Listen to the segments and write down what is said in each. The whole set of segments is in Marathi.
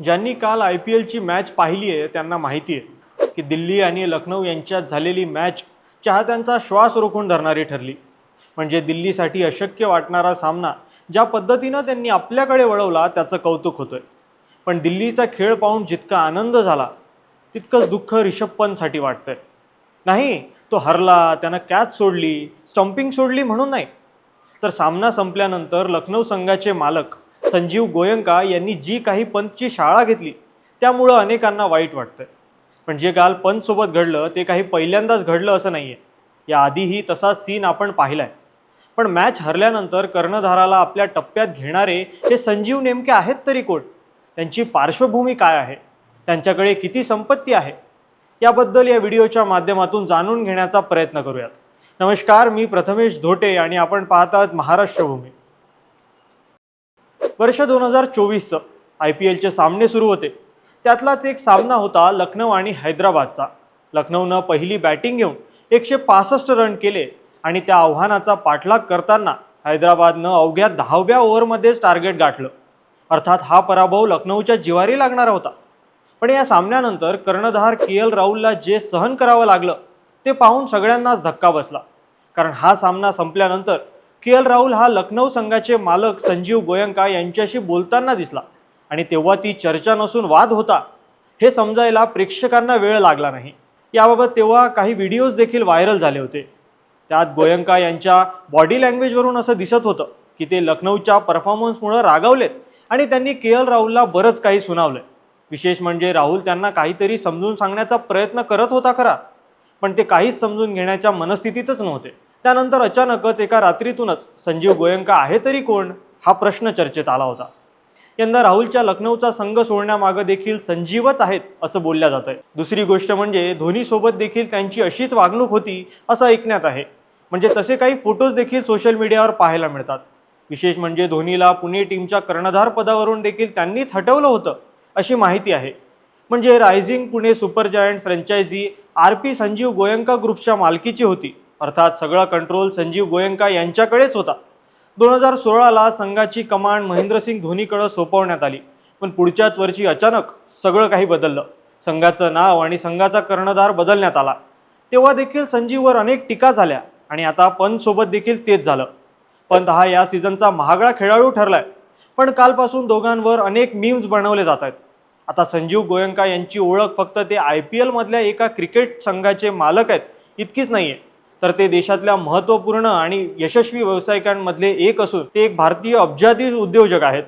ज्यांनी काल आय पी एलची मॅच पाहिली आहे त्यांना माहिती आहे की दिल्ली आणि लखनौ यांच्यात झालेली मॅच चाहत्यांचा श्वास रोखून धरणारी ठरली. म्हणजे दिल्लीसाठी अशक्य वाटणारा सामना ज्या पद्धतीनं त्यांनी आपल्याकडे वळवला त्याचं कौतुक होतंय. पण दिल्लीचा खेळ पाहून जितका आनंद झाला तितकंच दुःख रिषभ पंतसाठी वाटतंय. नाही तो हरला त्यानं कॅच सोडली स्टम्पिंग सोडली म्हणून नाही. तर सामना संपल्यानंतर लखनौ संघाचे मालक संजीव गोयंका यांनी जी काही पंतची शाळा घेतली त्यामुळं अनेकांना वाईट वाटतंय. पण जे काल पंतसोबत घडलं ते काही पहिल्यांदाच घडलं असं नाही आहे याआधीही तसा सीन आपण पाहिलाय. पण मॅच हरल्यानंतर कर्णधाराला आपल्या टप्प्यात घेणारे हे संजीव नेमके आहेत तरी कोण? त्यांची पार्श्वभूमी काय आहे? त्यांच्याकडे किती संपत्ती आहे? याबद्दल या व्हिडिओच्या माध्यमातून जाणून घेण्याचा प्रयत्न करूयात. नमस्कार मी प्रथमेश धोटे आणि आपण पाहत महाराष्ट्रभूमी. वर्ष दोन हजार चोवीसचं आय पी एलचे सामने सुरू होते. त्यातलाच एक सामना होता लखनौ आणि हैदराबादचा. लखनौनं पहिली बॅटिंग घेऊन एकशे पासष्ट रन केले आणि त्या आव्हानाचा पाठलाग करताना हैदराबादनं अवघ्या दहाव्या ओव्हरमध्येच टार्गेट गाठलं. अर्थात हा पराभव लखनौच्या जिवारी लागणारा होता. पण या सामन्यानंतर कर्णधार के एल राहुलला जे सहन करावं लागलं ते पाहून सगळ्यांनाच धक्का बसला. कारण हा सामना संपल्यानंतर के एल राहुल हा लखनौ संघाचे मालक संजीव गोयंका यांच्याशी बोलताना दिसला. आणि तेव्हा ती चर्चा नसून वाद होता. हे समजायला प्रेक्षकांना वेळ लागला नाही. याबाबत तेव्हा काही व्हिडिओज देखील व्हायरल झाले होते. त्यात गोयंका यांच्या बॉडी लँग्वेजवरून असं दिसत होतं की ते लखनौच्या परफॉर्मन्समुळं रागावलेत आणि त्यांनी के एल राहुलला बरंच काही सुनावलं विशेष म्हणजे राहुल त्यांना काहीतरी समजून सांगण्याचा प्रयत्न करत होता खरा. पण ते काहीच समजून घेण्याच्या मनस्थितीतच नव्हते. त्यानंतर अचानकच एका रात्रीतूनच संजीव गोयंका आहे तरी कोण हा प्रश्न चर्चेत आला होता. यंदा राहुलच्या लखनौचा संघ सोडण्यामागं देखील संजीवच आहेत असं बोलल्या जात आहे दुसरी गोष्ट म्हणजे धोनीसोबत देखील त्यांची अशीच वागणूक होती असं ऐकण्यात आहे. म्हणजे तसे काही फोटोज देखील सोशल मीडियावर पाहायला मिळतात. विशेष म्हणजे धोनीला पुणे टीमच्या कर्णधार पदावरून देखील त्यांनीच हटवलं होतं अशी माहिती आहे. म्हणजे rising Pune super giant franchise R P Sanjiv Goenka ग्रुपच्या मालकीची होती. अर्थात सगळा कंट्रोल संजीव गोयंका यांच्याकडेच होता. दोन हजार सोळाला संघाची कमांड महेंद्रसिंग धोनीकडं सोपवण्यात आली. पण पुढच्याच वर्षी अचानक सगळं काही बदललं. संघाचं नाव आणि संघाचा कर्णधार बदलण्यात आला. तेव्हा देखील संजीववर अनेक टीका झाल्या आणि आता पंतसोबत देखील तेच झालं. पंत हा या सीझनचा महागडा खेळाडू ठरलाय. पण कालपासून दोघांवर अनेक मीम्स बनवले जात आहेत. आता संजीव गोयंका यांची ओळख फक्त ते आय पी एलमधल्या एका क्रिकेट संघाचे मालक आहेत इतकीच नाही आहे तर ते देशातल्या महत्त्वपूर्ण आणि यशस्वी व्यावसायिकांमधले एक असून ते एक भारतीय अब्जाधीश उद्योजक आहेत.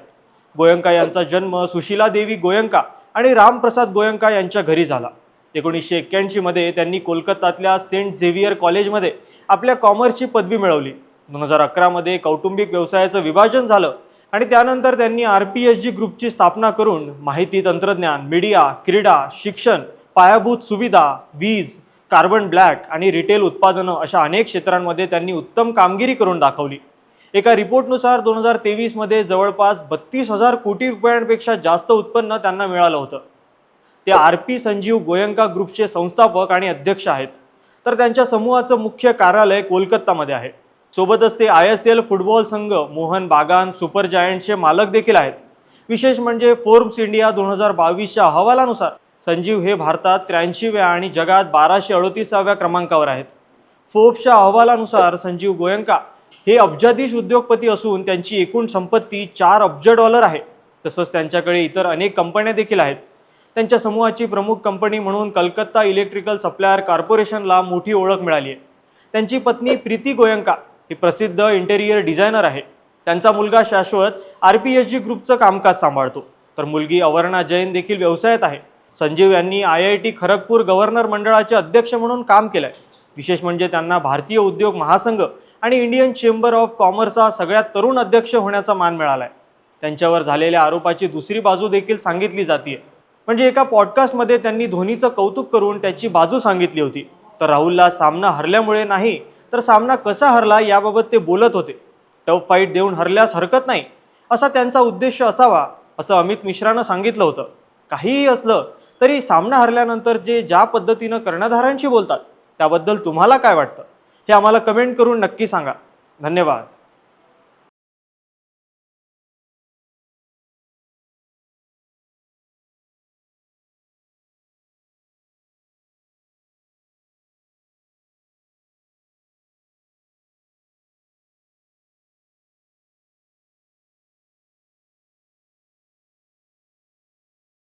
गोयंका यांचा जन्म सुशीला देवी गोयंका आणि रामप्रसाद गोयंका यांच्या घरी झाला. एकोणीसशे एक्क्याऐंशीमध्ये त्यांनी कोलकातातल्या सेंट झेवियर कॉलेजमध्ये आपल्या कॉमर्सची पदवी मिळवली. दोन हजार अकरामध्ये कौटुंबिक व्यवसायाचं विभाजन झालं आणि त्यानंतर त्यांनी आर पी एस जी ग्रुपची स्थापना करून माहिती तंत्रज्ञान मीडिया क्रीडा शिक्षण पायाभूत सुविधा वीज कार्बन ब्लॅक आणि रिटेल उत्पादनं अशा अनेक क्षेत्रांमध्ये त्यांनी उत्तम कामगिरी करून दाखवली. एका रिपोर्टनुसार दोन हजार तेवीसमध्ये जवळपास बत्तीस हजार कोटी रुपयांपेक्षा जास्त उत्पन्न त्यांना मिळालं होतं. ते आर पी संजीव गोयंका ग्रुपचे संस्थापक आणि अध्यक्ष आहेत. तर त्यांच्या समूहाचं मुख्य कार्यालय कोलकातामध्ये आहे. सोबतच ते आय एस एल फुटबॉल संघ मोहन बागान सुपर जायंटचे मालक देखील आहेत. विशेष म्हणजे फोर्ब्स इंडिया दोन हजार बावीसच्या अहवालानुसार संजीव हे भारतात त्र्याऐंशीव्या आणि जगात बाराशे अडोतीसाव्या क्रमांकावर आहेत. फोर्ब्सच्या अहवालानुसार संजीव गोयंका हे अब्जाधीश उद्योगपती असून त्यांची एकूण संपत्ती चार अब्ज डॉलर आहे. तसंच त्यांच्याकडे इतर अनेक कंपन्या देखील आहेत. त्यांच्या समूहाची प्रमुख कंपनी म्हणून कलकत्ता इलेक्ट्रिकल सप्लायर कॉर्पोरेशनला मोठी ओळख मिळाली आहे. त्यांची पत्नी प्रीती गोयंका ही प्रसिद्ध इंटेरियर डिझायनर आहे. त्यांचा मुलगा Shashwat R P S G ग्रुपचं कामकाज सांभाळतो. तर मुलगी अवर्णा जैन देखील व्यवसायात आहे. संजीव यांनी I I T Kharagpur governor मंडळाचे अध्यक्ष म्हणून काम केलं आहे विशेष म्हणजे त्यांना भारतीय उद्योग महासंघ आणि इंडियन चेंबर ऑफ कॉमर्सचा सगळ्यात तरुण अध्यक्ष होण्याचा मान मिळाला आहे त्यांच्यावर झालेल्या आरोपाची दुसरी बाजू देखील सांगितली जाते म्हणजे एका पॉडकास्टमध्ये त्यांनी धोनीचं कौतुक करून त्याची बाजू सांगितली होती. तर राहुलला सामना हरल्यामुळे नाही तर सामना कसा हरला याबाबत ते बोलत होते. टफ फाईट देऊन हरल्यास हरकत नाही असा त्यांचा उद्देश असावा असं अमित मिश्रानं सांगितलं होतं. काहीही असलं तरी सामना हरल्यानंतर जे ज्या पद्धतीनं कर्णधारांशी बोलतात त्याबद्दल तुम्हाला काय वाटतं? हे आम्हाला कमेंट करून नक्की सांगा. धन्यवाद.